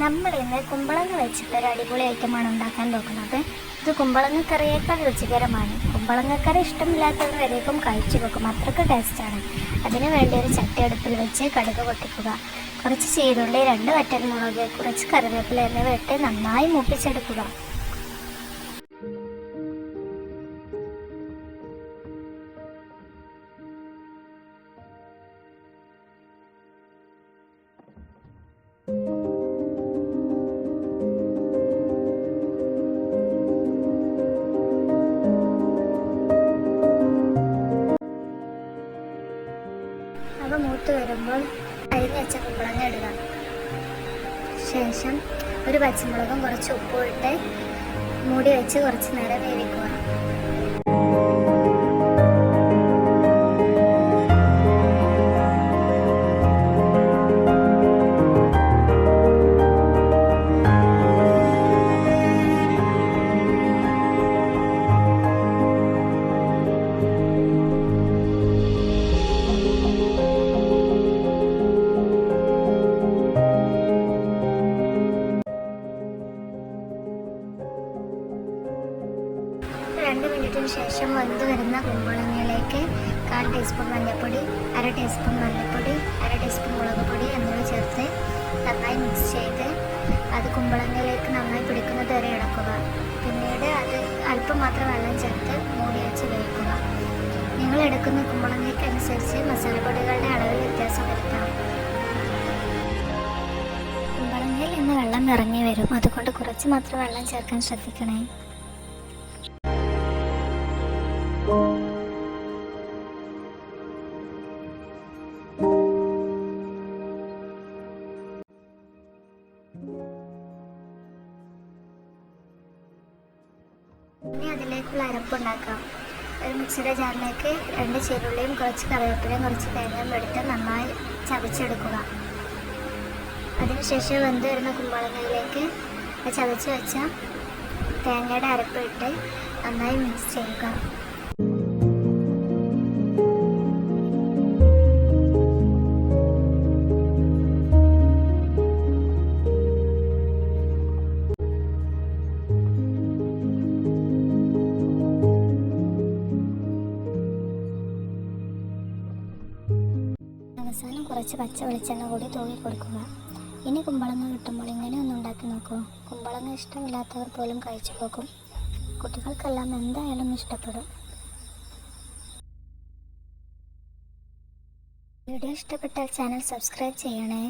നമ്മൾ ഇന്ന് കുമ്പളങ്ങ വെച്ചിട്ട് ഒരു അടിപൊളി ഐറ്റമാണ് ഉണ്ടാക്കാൻ നോക്കുന്നത്. ഇത് കുമ്പളങ്ങ കറിയേക്കാൾ രുചികരമാണ്. കുമ്പളങ്ങ കറി ഇഷ്ടമില്ലാത്തവർ വരേക്കും കഴിച്ചു വെക്കും അത്രയ്ക്ക് ടേസ്റ്റാണ് അതിന് വേണ്ടി ഒരു ചട്ടി അടുപ്പിൽ വെച്ച് കടുക് പൊട്ടിക്കുക. കുറച്ച് ചീരുള്ളി രണ്ട് വറ്റൽമുളക് കുറച്ച് കറിവേപ്പില എന്നിവ ഇട്ട് നന്നായി മൂപ്പിച്ചെടുക്കുക. അവ മൂത്ത് വരുമ്പോൾ അരിഞ്ഞ് വെച്ച കുമ്പളങ്ങ ഇടുക. ശേഷം ഒരു പച്ചമുളകും കുറച്ച് ഉപ്പും ഇട്ട് മൂടി വെച്ച് കുറച്ച് നേരം വേവിക്കുക. മിനിറ്റിന് ശേഷം വെന്ത് വരുന്ന കുമ്പളങ്ങയിലേക്ക് കാൽ ടീസ്പൂൺ മഞ്ഞൾപ്പൊടി അര ടീസ്പൂൺ മല്ലിപ്പൊടി അര ടീസ്പൂൺ മുളക് പൊടി എന്നിവ ചേർത്ത് നന്നായി മിക്സ് ചെയ്ത് അത് കുമ്പളങ്ങയിലേക്ക് നന്നായി പിടിക്കുന്നത് വരെ ഇടക്കുക പിന്നീട് അത് അല്പം മാത്രം വെള്ളം ചേർത്ത് മൂടി വെച്ച് വേവിക്കുക. നിങ്ങൾ എടുക്കുന്ന കുമ്പളങ്ങയ്ക്ക് അനുസരിച്ച് മസാലപ്പൊടികളുടെ അളവിൽ വ്യത്യാസം വരുത്താം. കുമ്പളങ്ങയിൽ നിന്ന് വെള്ളം ഇറങ്ങി വരും. അതുകൊണ്ട് കുറച്ച് മാത്രം വെള്ളം ചേർക്കാൻ ശ്രദ്ധിക്കണേ. ഇനി അതിലേക്കുള്ള അരപ്പുണ്ടാക്കാം ഒരു മിക്സിയുടെ ജാറിലേക്ക് രണ്ട് ചെറുള്ളിയും കുറച്ച് കറിവേപ്പിലയും കുറച്ച് തേങ്ങയും എടുത്ത് നന്നായി ചതച്ചെടുക്കുക. അതിനുശേഷം വെന്ത് വരുന്ന കുമ്പളങ്ങയിലേക്ക് ചതച്ച് വെച്ച തേങ്ങയുടെ അരപ്പ് ഇട്ട് നന്നായി മിക്സ് ചെയ്യുക. അവസാനം കുറച്ച് പച്ച വെളിച്ചെണ്ണ കൂടി തൂകി കൊടുക്കുക. ഇനി കുമ്പളങ്ങ കിട്ടുമ്പോൾ ഇങ്ങനെ ഒന്ന് ഉണ്ടാക്കി നോക്കൂ. കുമ്പളങ്ങ ഇഷ്ടമില്ലാത്തവർ പോലും കഴിച്ചു പോകും. കുട്ടികൾക്കെല്ലാം എന്തായാലും ഇഷ്ടപ്പെടും. വീഡിയോ ഇഷ്ടപ്പെട്ടാൽ ചാനൽ സബ്സ്ക്രൈബ് ചെയ്യണേ.